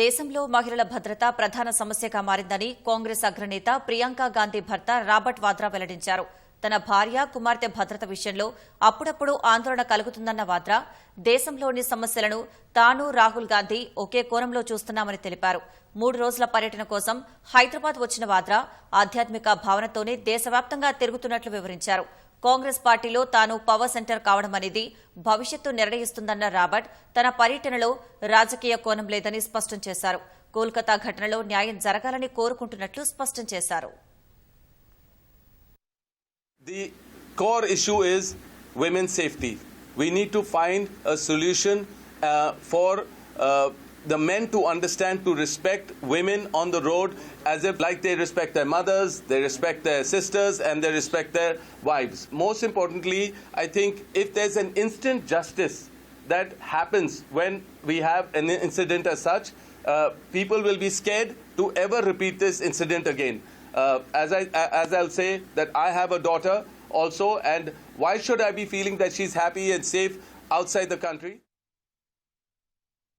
దేశంలో మహిళల భద్రత ప్రధాన సమస్యగా మారిందని కాంగ్రెస్ అగ్రనేత ప్రియాంక గాంధీ భర్త రాబర్ట్ వాద్రా వెల్లడించారు. తన భార్య కుమార్తె భద్రత విషయంలో అప్పుడప్పుడు ఆందోళన కలుగుతుందన్న వాద్రా దేశంలోని సమస్యలను తాను రాహుల్ గాంధీ ఒకే కోణంలో చూస్తున్నామని తెలిపారు. మూడు రోజుల పర్యటన కోసం హైదరాబాద్ వచ్చిన వాద్రా ఆధ్యాత్మిక భావనతోనే దేశవ్యాప్తంగా తిరుగుతున్నట్లు వివరించారు. కాంగ్రెస్ పార్టీలో తాను పవర్ సెంటర్ కావడం అనేది భవిష్యత్తు నిర్ణయిస్తుందన్న రాబర్ట్ తన పర్యటనలో రాజకీయ కోణం లేదని స్పష్టం చేశారు కోల్కతా ఘటనలో న్యాయం జరగాలని కోరుకుంటున్నట్లు స్పష్టం చేశారు The core issue is women's safety. We need to find a solution uh, for uh, the men to understand to respect women on the road as if like they respect their mothers, they respect their sisters, and they respect their wives. Most importantly, I think if there's an instant justice that happens when we have an incident as such, uh, people will be scared to ever repeat this incident again. Uh, as I as I'll say that I have a daughter also, and why should I be feeling that she's happy and safe outside the country?